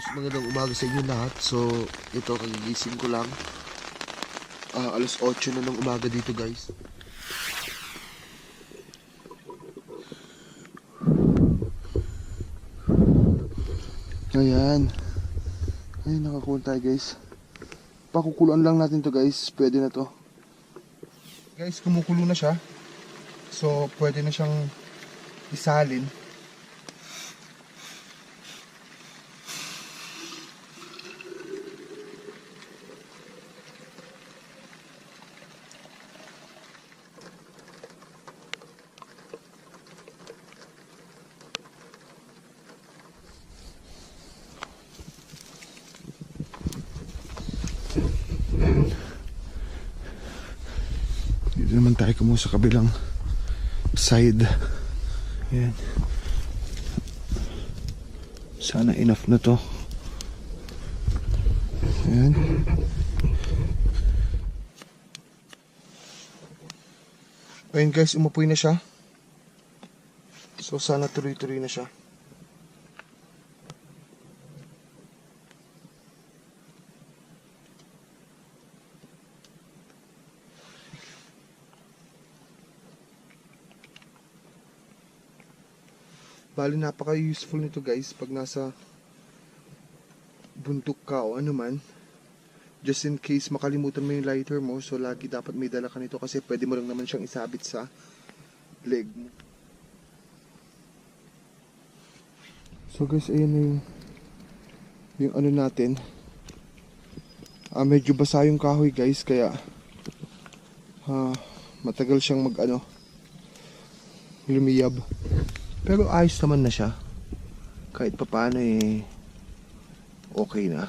guys, magandang umaga sa inyo lahat. So, ito, kagigising ko lang. Ah, alas 8 na ng umaga dito guys. Ayan. Ayan, nakakuha tayo guys. Pakukuluan lang natin to guys. Pwede na to. Guys, kumukulo na siya. So, pwede na siyang isalin. Dito kamo sa kabilang side. Ayan. Sana enough na to. Ayan. Ayun guys, umupoy na siya. So sana tuloy-tuloy na siya. Bali napaka-useful nito guys pag nasa buntuk ka o ano man. Just in case makalimutan mo yung lighter mo, so lagi dapat may dala ka nito kasi pwede mo lang naman siyang isabit sa leg mo. So guys, ayan na yung yung ano natin. Ah, medyo basa yung kahoy guys, kaya ah, matagal siyang mag ano lumiyab. Pero ayos naman na siya. Kahit papaano eh okay na.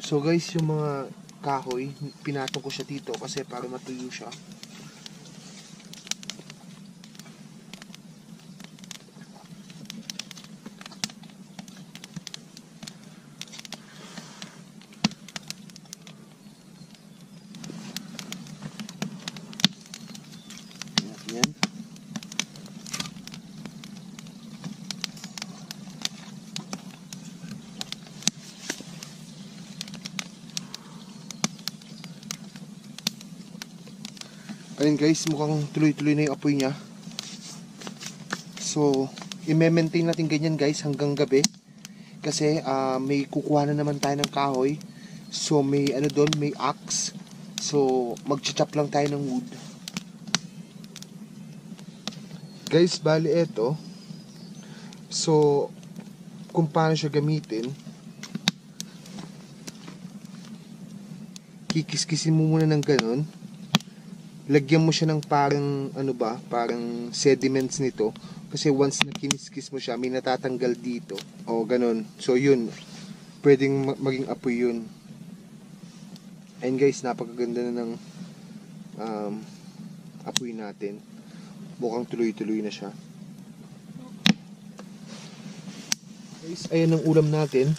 So guys, yung mga kahoy, pinatong ko siya dito kasi para matuyo siya. Yan. Ayun guys, mukhang tuloy-tuloy na yung apoy niya. So, i-maintain natin ganyan guys hanggang gabi. Kasi ah, may kukuha na naman tayo ng kahoy. So, may ano doon, may axe. So, mag-chop lang tayo ng wood. Guys, bali eto. So, kung paano siya gamitin, kikiskisin mo muna ng ganun. Lagyan mo siya ng parang, ano ba, parang sediments nito. Kasi once na kiniskis mo siya, may natatanggal dito. O, ganun. So, yun. Pwedeng ma- maging apoy yun. And guys, napakaganda na ng um, apoy natin. Mukhang tuloy-tuloy na siya. Guys, ayan ang ulam natin.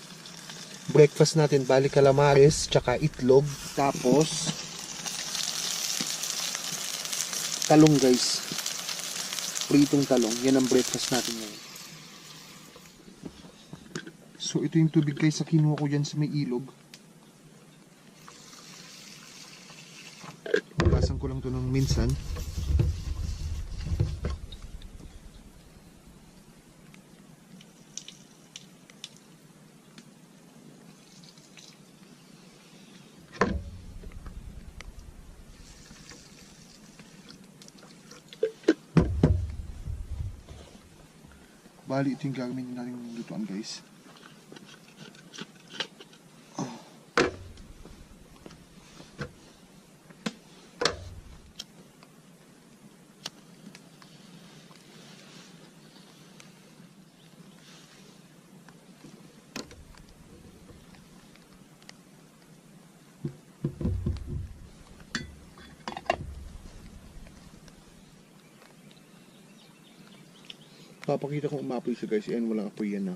Breakfast natin, bali calamares, tsaka itlog. Tapos, talong guys. Pritong talong. Yan ang breakfast natin ngayon. So, ito yung tubig guys sa kinuha ko dyan sa may ilog. Basan ko lang to ng minsan. Bali, ito yung gagawin natin lutuan guys. Papakita kong umapoy siya guys. Ayan, walang apoy yan na.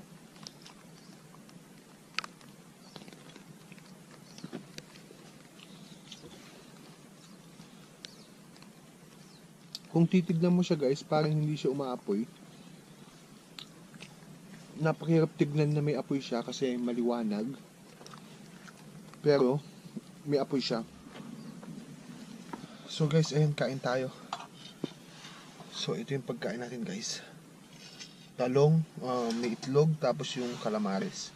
Kung titignan mo siya guys, parang hindi siya umaapoy. napakahirap tignan na may apoy siya kasi maliwanag. Pero, may apoy siya. So guys, ayun, kain tayo. So ito yung pagkain natin guys. Talong, um, may itlog, tapos yung calamares.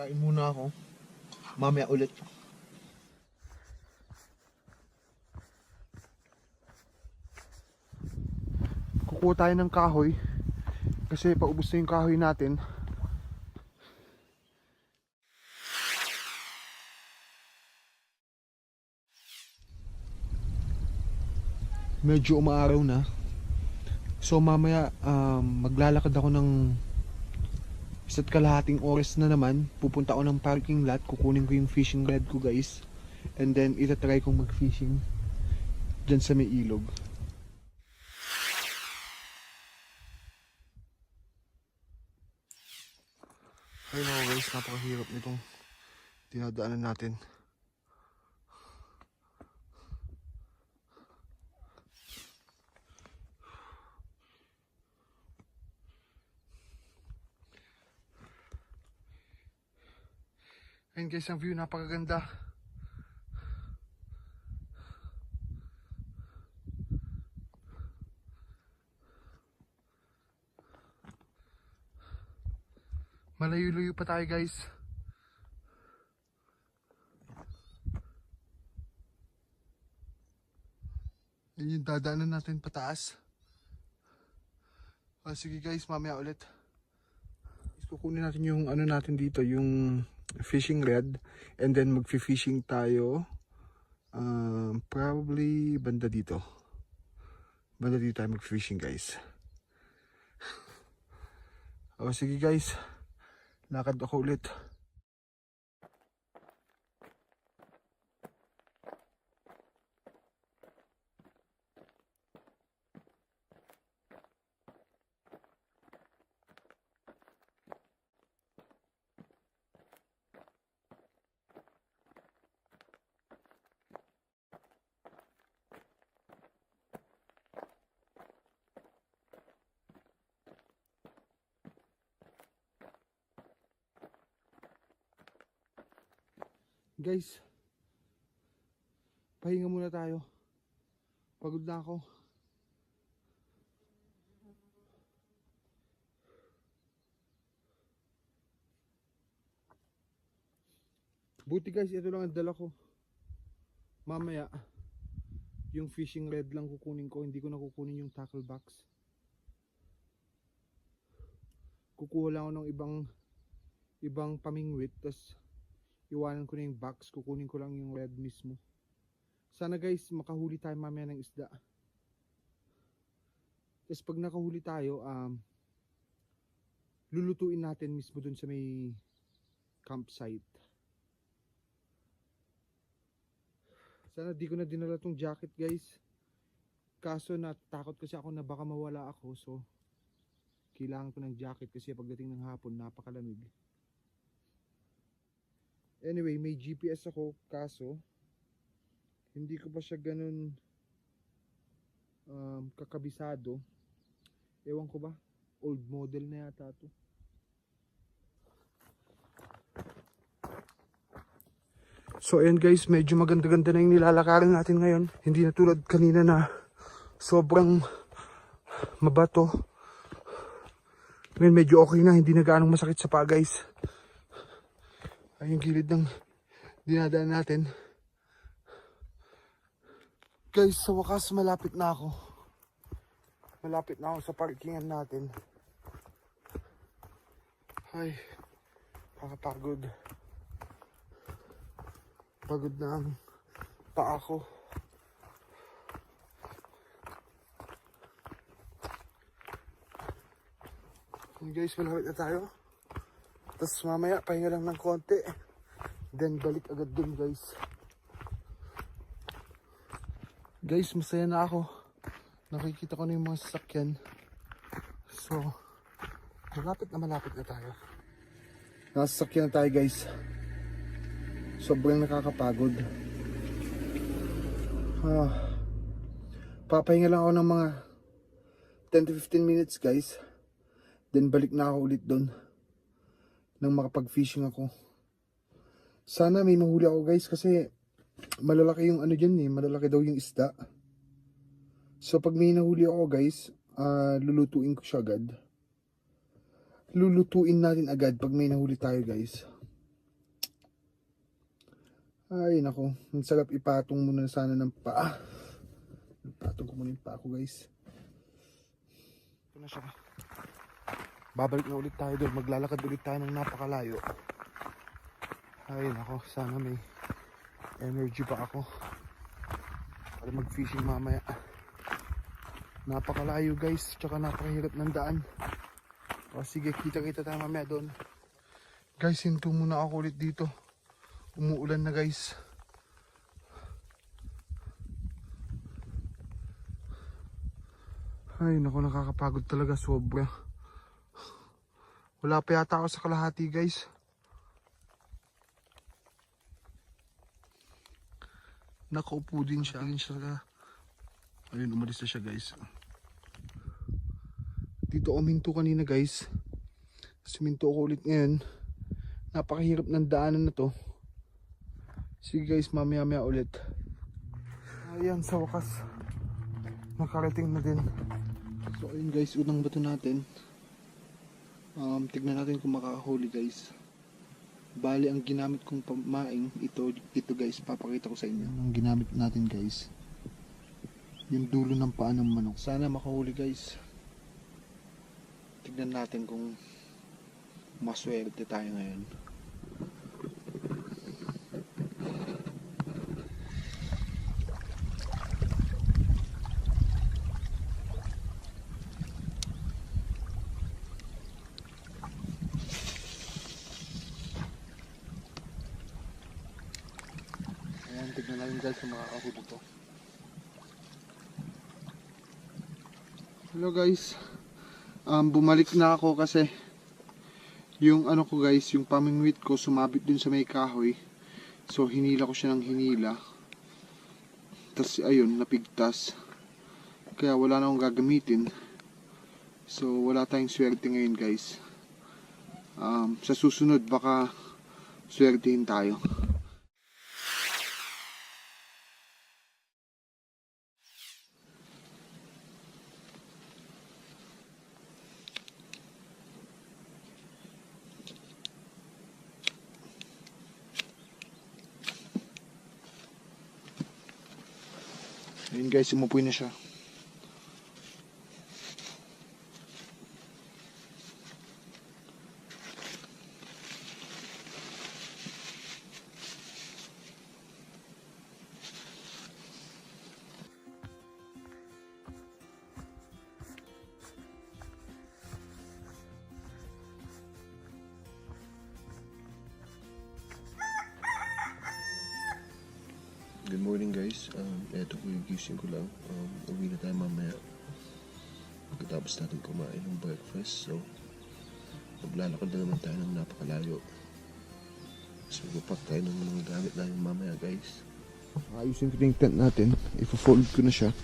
Kain muna ako. Mamaya ulit. Kukuha tayo ng kahoy. Kasi paubos na yung kahoy natin. Medyo umaaraw na. So mamaya um, maglalakad ako ng isa't kalahating oras na naman. Pupunta ako ng parking lot. Kukunin ko yung fishing rod ko guys. And then itatry kong mag-fishing dyan sa may ilog. Ayun mga guys, napakahirap nitong dinadaanan natin. Ayun guys, ang view napakaganda. Malayo-layo pa tayo guys. Yan yung dadaanan natin pataas. Ah, sige guys, mamaya ulit. Kukunin natin yung ano natin dito, yung fishing rod. And then magfi-fishing tayo. Um, probably banda dito. Banda dito tayo mag-fishing guys. O sige guys. Lakad ako ulit. Guys, pahinga muna tayo. Pagod na ako. Buti guys, ito lang ang dala ko. Mamaya, yung fishing red lang kukunin ko. Hindi ko na kukunin yung tackle box. Kukuha lang ako ng ibang ibang pamingwit. Tapos iwanan ko na yung box, kukunin ko lang yung red mismo. Sana guys, makahuli tayo mamaya ng isda. Tapos pag nakahuli tayo, um, lulutuin natin mismo dun sa may campsite. Sana di ko na dinala tong jacket guys. Kaso natakot kasi ako na baka mawala ako so kailangan ko ng jacket kasi pagdating ng hapon napakalamig. Anyway, may GPS ako kaso hindi ko pa siya ganun um, kakabisado. Ewan ko ba? Old model na yata to. So ayan guys, medyo maganda-ganda na yung nilalakaran natin ngayon. Hindi na tulad kanina na sobrang mabato. Ngayon medyo okay na, hindi na gaanong masakit sa paa guys ay yung gilid ng dinadaan natin. Guys sa wakas malapit na ako. Malapit na ako sa parkingan natin. Ay kakapagod. Pagod na ang paa ko. Guys malapit na tayo. Tapos mamaya, pahinga lang ng konti. Then balik agad dun guys. Guys, masaya na ako. Nakikita ko na yung mga sasakyan. So, malapit na malapit na tayo. Nasasakyan na tayo guys. Sobrang nakakapagod. Ah, papahinga lang ako ng mga 10 to 15 minutes guys. Then balik na ako ulit doon. Nang makapag-fishing ako. Sana may mahuli ako guys kasi malalaki yung ano dyan eh. Malalaki daw yung isda. So pag may nahuli ako guys, ah, lulutuin ko siya agad. Lulutuin natin agad pag may nahuli tayo guys. Ay nako, ang sarap ipatong muna sana ng paa. Ipatong ko muna yung paa ko guys. Ito na siya. Babalik na ulit tayo doon. Maglalakad ulit tayo ng napakalayo. Ay nako, sana may energy pa ako. Para mag-fishing mamaya. Napakalayo guys, tsaka napakahirap ng daan. O sige, kita-kita tayo mamaya doon. Guys, hinto muna ako ulit dito. Umuulan na guys. Ay, naku, nakakapagod talaga sobra. Wala pa yata ako sa kalahati guys. Nakaupo din siya. Din siya. Ayun, umalis na siya guys. Dito uminto kanina guys. Suminto ako ulit ngayon. Napakahirap ng daanan na to. Sige guys, mamaya maya ulit. Ayan, sa wakas. Nakarating na din. So ayun guys, unang bato natin. Um, tignan natin kung makakahuli guys. Bali, ang ginamit kong pamaing, ito, ito guys, papakita ko sa inyo. Ang ginamit natin guys. Yung dulo ng paa ng manok. Sana makahuli guys. Tignan natin kung maswerte tayo ngayon. Ayan, tignan natin guys kung makakahuli to. Hello guys. Um, bumalik na ako kasi yung ano ko guys, yung pamingwit ko sumabit dun sa may kahoy. So hinila ko siya ng hinila. Tapos ayun, napigtas. Kaya wala na akong gagamitin. So wala tayong swerte ngayon guys. Um, sa susunod baka swertihin tayo. Ayun guys, umupoy na siya. Good morning guys. Um, eto po yung gising ko lang. Um, uwi na tayo mamaya. Pagkatapos natin kumain ng breakfast. So, maglalakad na naman tayo ng napakalayo. So, magpapak tayo ng mga gamit namin mamaya guys. Ayusin ko yung tent natin. Ipo-fold ko na siya.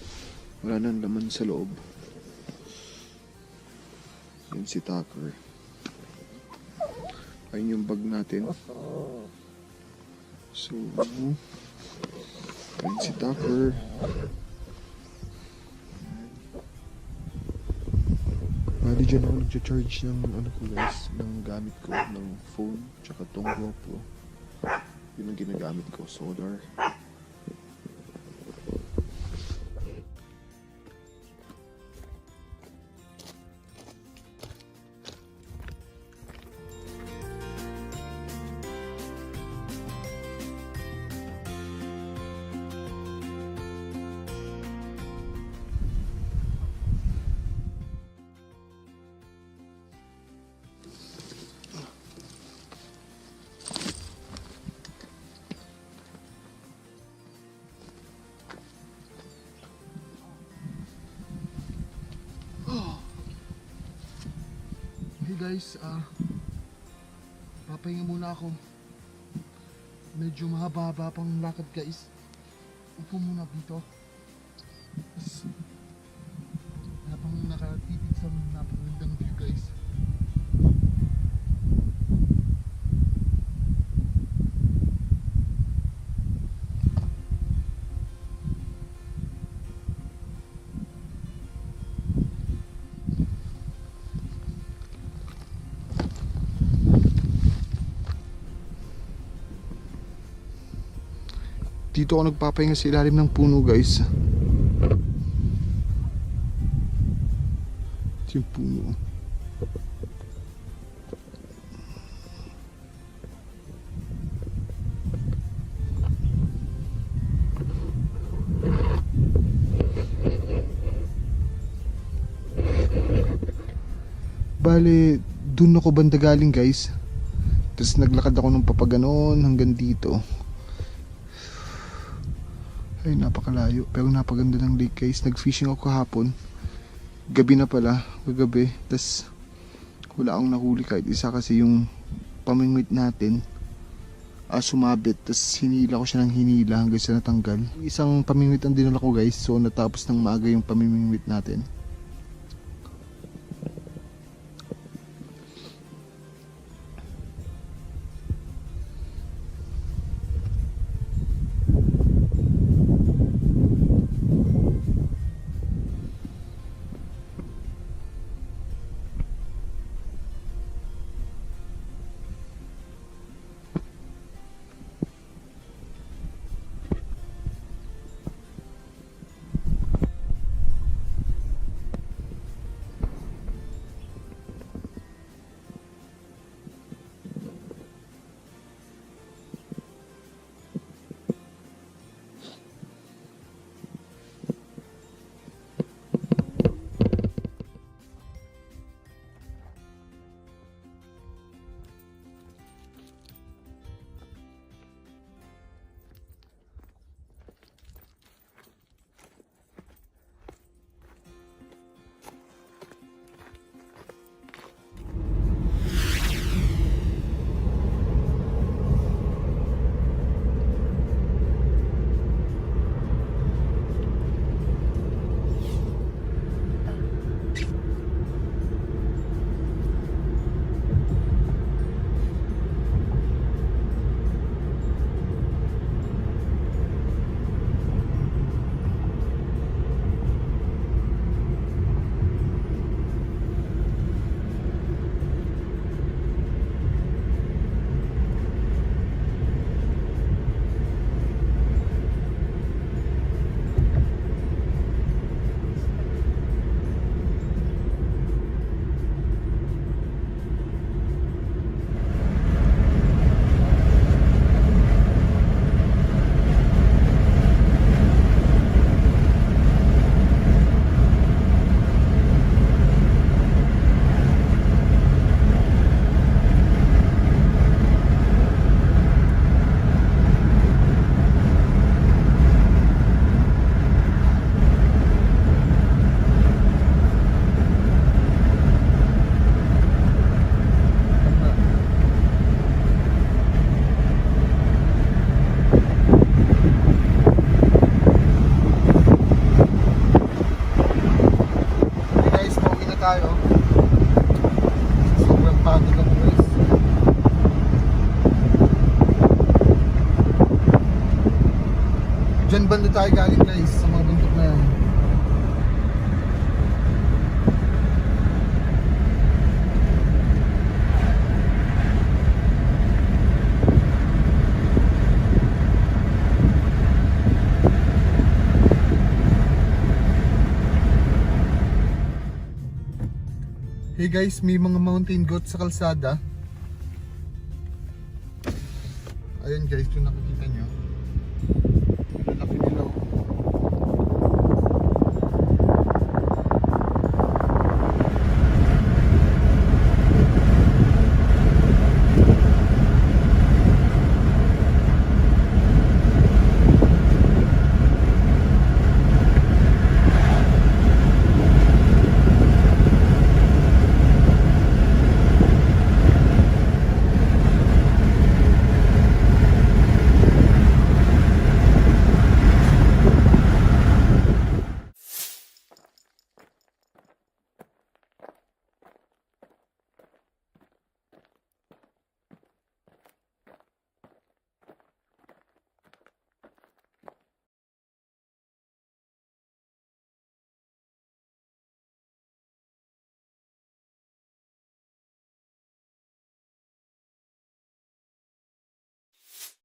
Wala nang laman sa loob. Yan si Tucker. Ayun yung bag natin. So, ayun si Tucker. Bali dyan ako nag-charge ng ano ko guys, ng gamit ko, ng phone, tsaka tong GoPro. Yun ang ginagamit ko, solar. Guys, ah, papahinga muna ako. Medyo mahaba-haba pang lakad guys. Upo muna dito. Dito ako nagpapahinga sa ilalim ng puno guys. Ito yung puno. Bale, dun ako banda galing guys. Tapos naglakad ako ng papaganon hanggang dito. Ay, napakalayo. Pero napaganda ng lake guys. Nag-fishing ako kahapon. Gabi na pala. Kagabi. Tapos, wala akong nahuli kahit isa kasi yung pamingwit natin ah, sumabit. Tapos, hinila ko siya ng hinila hanggang sa natanggal. Isang pamingwit ang dinala ko guys. So, natapos ng maaga yung pamingwit natin. Hey guys, may mga mountain goats sa kalsada. Ayun guys, yung nakikita